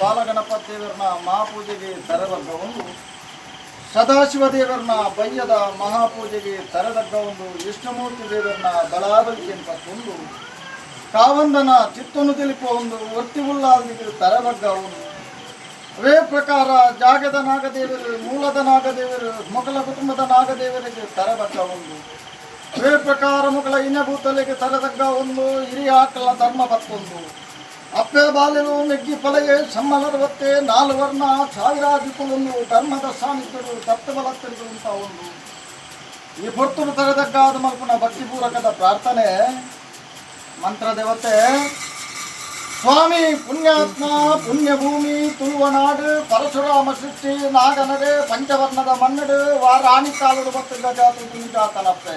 ಬಾಲಗಣಪತಿ ದೇವರನ್ನ ಮಹಾಪೂಜೆಗೆ ತೆರೆದಗ್ಗ ಒಂದು ಸದಾಶಿವ ದೇವರನ್ನ ಬಯ್ಯದ ಮಹಾಪೂಜೆಗೆ ತೆರೆದಗ್ಗ ಒಂದು ವಿಷ್ಣುಮೂರ್ತಿ ದೇವರನ್ನ ಬಲಾಬಲಿಕೆ ಒಂದು ಕಾವಂದನ ಚಿತ್ತನ್ನು ತಿಳಿಪುವ ಒಂದು ಒತ್ತಿ ಉಲ್ಲಾದಿಗೆ ತೆರೆದಗ್ಗ ಒಂದು ಅವೇ ಪ್ರಕಾರ ಜಾಗದ ನಾಗದೇವರು, ಮೂಲದ ನಾಗದೇವರು, ಮೊಘಲ ಕುಟುಂಬದ ನಾಗದೇವರಿಗೆ ತರದಗ್ಗ ಒಂದು ಅವೇ ಪ್ರಕಾರ ಮೊಘಲ ಇನಭೂತಲೆಗೆ ತರದಗ್ಗ ಒಂದು ಹಿರಿಯ ಆಕಲ ಧರ್ಮ ಬತ್ತೊಂದು. ಅಪ್ಪೆ ಬಾಲೆನು ನೆಗ್ಗಿ ಫಲಯೇ ಸಮ್ಮಲರವತ್ತೆ ನಾಲ್ವರ್ಣ ವರ್ಣ ಸಾವಿರಾದಿಕುಲೊಂದು ಧರ್ಮದ ಸಾನ್ನಿಧ್ಯರು ತತ್ವಬಲತ್ತರಿಗಳು ಅಂತ ಒಂದು. ಈ ಪೊರ್ತುರು ತರದಕ್ಕಾದ ಮಲ್ಪನ ಭಕ್ತಿಪೂರ್ವಕದ ಪ್ರಾರ್ಥನೆ. ಮಂತ್ರ ದೇವತೆ ಸ್ವಾಮಿ ಪುಣ್ಯಾತ್ಮ, ಪುಣ್ಯಭೂಮಿ, ತುಳುವನಾಡು, ಪರಶುರಾಮ ಸೃಷ್ಟಿ, ನಾಗನಡೆ, ಪಂಚವರ್ಣದ ಮನ್ನಡು, ವಾರಾಣಿ ಕಾಲದ ಮತ್ತು ಗಜಾತು ತುಂಜಾತನಪ್ಪೆ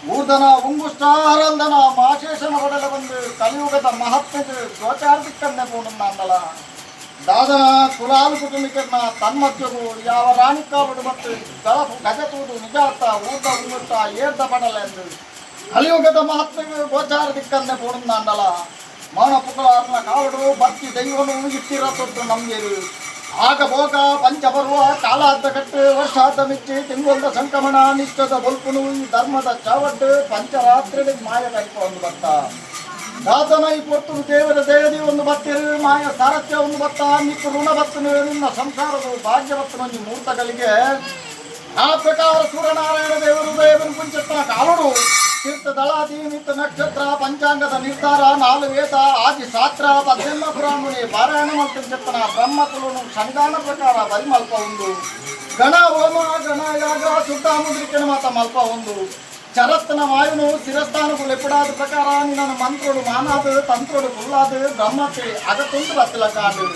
ಹರಲ್ದನ ಮಾಶೇಷನ ಹೊಡೆದ ಬಂದು ಕಲಿಯುಗದ ಮಹತ್ವದ ಗೋಚಾರದಿಕ್ಕನ್ನೇ ಪೂರ್ಣ ಅಂದಲ ದಾದನ ಕುಲಾಲು ಕುಟುಂಬಿಕನ್ನ ತನ್ಮಧ್ಯವು ಯಾವ ರಾಣಿ ಕಾಲಡು ಮತ್ತು ಗಳ ಗಜತೂದು ನಿಜಾರ್ಥ ಊರ್ದ ಉಂಗುಷ್ಟ ಏರ್ದ ಪಡಲೆಂದು ಕಲಿಯುಗದ ಮಹತ್ವ ಗೋಚಾರ ದಿಕ್ಕನ್ನೇ ಪೂರ್ಣ ಅಂದಲ ಮೌನ ಪುಕ್ಕಳಾರ್ನ ಕಾವಡು ಭಕ್ತಿ ದೈವನು ಇಟ್ಟಿರತ್ತೊಟ್ಟು ನಮ್ಗೆರು ಆಗ ಭೋಗ ಪಂಚಪರ್ವ ಕಾಲಾದ ಕಟ್ಟು ವರ್ಷಾದ ಮಿಚ್ಚಿ ತಿಂಗೊಲ್ದ ಸಂಕ್ರಮಣ ನಿಷ್ಠದ ಬಲ್ಪುನು ಈ ಧರ್ಮದ ಚಾವಟ್ಟು ಪಂಚರಾತ್ರಿ ಮಾಯ ಕೈಪ ಒಂದು ಭಕ್ತ. ದಾತನ ಈ ಪೊತ್ತು ದೇವರ ದೇವದಿ ಒಂದು ಭಕ್ತಿರು ಮಾಯ ಸಾರಥ್ಯ ಒಂದು ಭಕ್ತ. ನಿಕ್ಕ ಋಣ ನಿನ್ನ ಸಂಸಾರದ ಭಾಗ್ಯವತ್ತನ ನಿಮ್ಮ ಮೂರ್ತಗಳಿಗೆ ಆ ಪ್ರಕಾರ ಸೂರ್ಯನಾರಾಯಣ ದೇವರು ದೇವರು ಪುಂಚತ್ತನ ಕಾವಡು తీర్థదళ దీవిత నక్షత్ర పంచాంగత నిర్ధార నాలుగేత ఆది శాస్త్ర పద్దెమ్మ పురాణుని పారాయణమంతం చెప్పిన బ్రహ్మకులను సంధాన ప్రకార పరిమల్ప ఉంది గణ హోమ గణ యాగ శుద్ధాముద్రికన మత మల్ప ఉంది చరస్తన వాయును శిరస్థానకు లెప్పుడాది ప్రకారాన్ని నన్ను మంత్రుడు మానాదు తంత్రుడు కుల్లాదు బ్రహ్మకి అగతుండు రత్తుల కాదు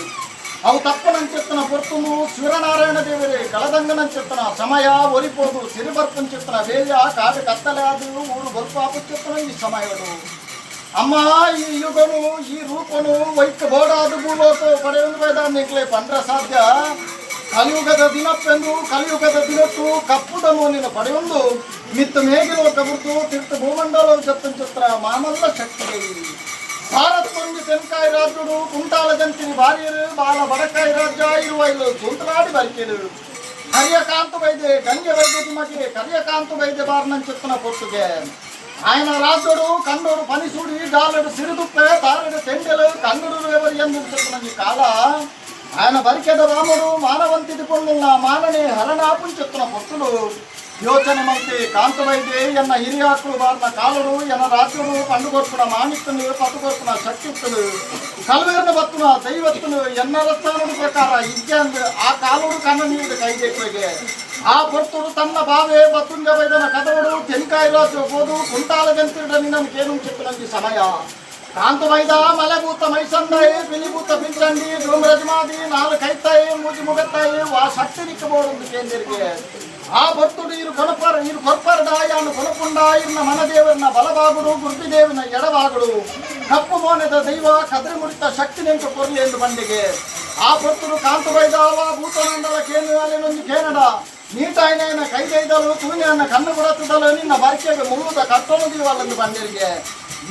అవు తప్పనని చెప్పిన పొత్తును శివనారాయణ దేవుడే కలదంగనని చెప్పిన సమయ ఒరిపోదు సిరిబర్పం చెప్పిన వేయ కాదు కత్తలేదు ఊరు గొల్పాపు చెప్పిన ఈ సమయడు అమ్మా ఈ యుగము ఈ రూపము వైక్ బోడాది భూలోతో పడే వేదాన్ని ఇంకలే పండ్ర సాధ్య కలియుగద దినప్పెందు కలియుగద దినట్టు కప్పుడము నేను పడి మిత్తు మేఘిలో కబుర్తూ తిరుత భూమండలో చెప్పని చెప్తున్నా మామల్ల శక్తి. ಭಾರತ್ಕೊಂದು ತೆನ್ಕಾಯಿ ರಾಜ್ಯಡು ಕುಂಟಾಲ ಜಂತಿನಿ ಭಾರಿಯರು ಬಾಲ ಬಡಕಾಯಿ ರಾಜ್ಯ ಇರುವ ಇಲ್ಲಿ ಸುಂತನಾಡಿ ಬರಿಕೆರು ಕರಿಯಕಾಂತ ವೈದ್ಯ ಗಂಗೆ ವೈದ್ಯ ನಿಮಗೆ ಕರಿಯಕಾಂತ ವೈದ್ಯ ಬಾರ್ನನ್ ಚಿತ್ತನ ಪೊತ್ತುಗೆ ఆయన రాజుడు కండుడు పనిసూడి జాలడు సిరిదుప్పే తారడు తెండెలు కంగుడు ఎవరు ఎందుకు చెప్పిన ఈ కాల ఆయన బరికెద రాముడు మానవంతిది పొందున్న మానని హరణాపుని చెప్తున్న పొత్తులు ಯೋಚನೆ ಮಂತಿ ಕಾಂತವೈದ್ಯ ಎನ್ನ ಹಿರಿಯಾಕಳು ಬಾರ್ನ ಕಾಲುಡು ಎನ್ನ ರಾಜ್ಯಡು ಕಂಡುಕೊರ್ಪುನ ಮಾಣಿಕ್ತನು ಪಟ್ಟುಕೊರ್ಪುನ ಶಕ್ತಿತ್ತನು ಕಲ್ವೇರ್ನ ಬತ್ತುನ ದೈವತ್ತನು ಎನ್ನರ ಸ್ಥಾನದ ಪ್ರಕಾರ ಇಜ್ಜಂದು ಆ ಕಾಲುಡು ಕಣ್ಣ ನೀಡಿದ ಕೈದೇಕುವಿಗೆ ಆ ಪೊರ್ತುಡು ತನ್ನ ಬಾವೆ ಬತ್ತುಂಗ ವೈದನ ಕದವಡು ತೆನ್ಕಾಯಿ ರಾಜು ಹೋದು ಕುಂಟಾಲ ಜಂತಿಡ ನಿನ್ನ ಕೇನು ಚಿಕ್ಕನಂದಿ ಸಮಯ ಕಾಂತವೈದ ಮಲೆಭೂತ ಮೈಸಂದಾಯಿ ಬಿಲಿಭೂತ ಪಿಂಚಂಡಿ ಡೋಮರಜಮಾದಿ ನಾಲ್ಕು ಕೈತಾಯಿ ಮೂಜಿ ಮುಗತ್ತಾಯಿ ವಾ ಶಕ್ತಿ ನಿಕ್ಕಬಹುದು ಕೇಂದ್ರಿಗೆ ಆ ಇರು ಕೊನಪರ ಇರು ಕೊರ್ಪರಡ ಯಾನು ಕೊನಪುಂಡ ಇರ್ನ ಮನದೇವರನ್ನ ಬಲಭಾಗುಡು ಗುರುತಿದೇವನ ಎಡಭಾಗುಡು ಕಪ್ಪು ಮೋನದ ದೈವ ಕದ್ರಿ ಮುಡಿತ ಶಕ್ತಿ ನಿಂತು ಕೊರಲಿ ಎಂದು ಬಂದಿಗೆ. ಆ ಭಕ್ತರು ಕಾಂತಬೈದಾವ ಭೂತನಂದಲ ಅಲ್ಲಿನೊಂದು ಕೇನಡ. ನೀಟಾಯ್ನ ಕೈಗೈದಲು ತೂನೆಯನ್ನ ಕಣ್ಣು ಕೊಡತ್ತದಲು ನಿನ್ನ ಬರ್ಕೆಗೆ ಮುಳುವುದ ಕಟ್ಟೋನು ಬಂದಿರಿಗೆ.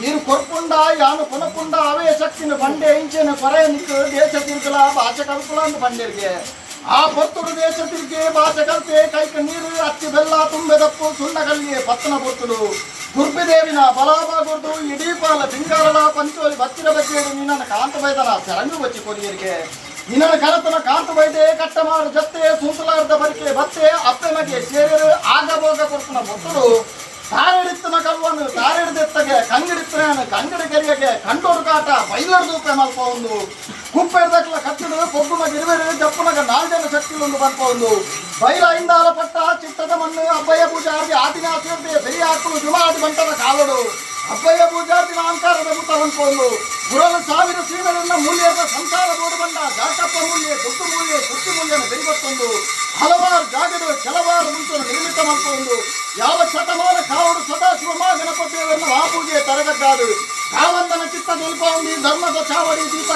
ನೀರು ಕೊರ್ಪುಂಡ ಯಾನು ಕೊನಪುಂಡ ಅವೇ ಶಕ್ತಿನ ಬಂಡೆ, ಇಂಚಿನ ಕೊರೆ ನಿಂತು ದೇಶ ತಿರುಗಲ, ಭಾಷೆ ಕಲ್ಪುಲ ಅಂತ ಬಂಡಿರಿಗೆ ಆ ಪೊತ್ತುಡು ದೇಶ ತಿರುಗಿ ಕಲ್ತೆ ಕೈಕ ನೀರು ಅಕ್ಕಿ ಬೆಲ್ಲ ತುಂಬೆದಪ್ಪು ಸುಣ್ಣಗಲ್ಲಿಗೆ ಪತ್ತನ ಪೊತ್ತುಡು ಗುರ್ಬಿದೇವಿನ ಬಲಾಬಾಗುರ್ದು ಇಡೀ ಪಾಲ ಬಿಂಗಾರಳ ಪಂಚೋಲಿ ಬತ್ತಿರ ಬಗ್ಗೆ ನಿನ್ನ ಕಾಂತ ಬೈದನ ಸರಂಗು ಬಚ್ಚಿ ಕೊರಿಯರಿಗೆ ನಿನ್ನ ಕರತನ ಕಾಂತ ಬೈದೆ ಕಟ್ಟ ಮಾರು ಜತ್ತೆ ಸೂಸಲಾರ್ದ ಬರಿಕೆ ಬತ್ತೆ ಅಪ್ಪೆ ಮಗೆ ಸೇರಿರು ಆಗ ಭೋಗ ಕೊಡ್ತನ ಮೊತ್ತಲು ತಾರೆಡಿತ್ತನ ಕಲ್ವನು ತಾರಿಡಿದೆತ್ತಗೆ ಕಂಗಿಡಿತ್ತನ ಕಂಗಡಿ ಕೆರೆಯಗೆ ಕಂಡೋರು ಕಾಟ ಬೈಲರ್ ದೂಪ ಮಲ್ಪ ಒಂದು ಕುಪ್ಪೆಡ್ದಕ್ಲ ಕತ್ತಿಡು ಕೊಬ್ಬುನ ಗಿರಿವೆರು ಜಪ್ಪುನಗ ನಾಲ್ಜನ ಶಕ್ತಿ ಒಂದು ಬಂಪ ಒಂದು ಬೈಲ ಇಂದಾಲ ಪಟ್ಟ ಚಿತ್ತದ ಮಣ್ಣು ಅಬ್ಬಯ್ಯ ಪೂಜಾರ್ತಿ ಆದಿನ ಆಚರಣೆ ಸರಿ ಹಾಕಲು ಜುಮಾದಿ ಬಂಟದ ಕಾಲಡು ಅಬ್ಬಯ್ಯ ಪೂಜಾರ್ತಿ ಅಹಂಕಾರದ ಮುತ್ತ ಬಂದ್ಕೊಂಡು ಗುರಲ ಸಾವಿರ ಶ್ರೀಗಳನ್ನ ಮೂಲ್ಯದ ಸಂಸಾರ ಬೋಡು ಬಂದ ಜಾಟಪ್ಪ ಮೂಲ್ಯ ದುಡ್ಡು ಮೂಲ್ಯ ಕುರ್ಚಿ ಮೂಲ್ಯನ ಬೆರಿಗೊತ್ತೊಂದು ಹಲವಾರು ಜಾಗದ ಕೆಲವಾರು ಮುಂಚೆ ನಿರ್ಮಿತ ಮಾಡ್ಕೊಂಡು ಯಾವ ಶತಮಾನ ಕಾವಡು ಸದಾಶಿವಮ ಗಣಪತಿಯವರನ್ನು ಆ ಪೂಜೆ ತರಗದ್ದಾದು ಕಾವಂದನ ಚಿತ್ತ ನಿಲ್ಪಾವಣಿ ಧರ್ಮದ ಚಾವಡಿ ದೀಪ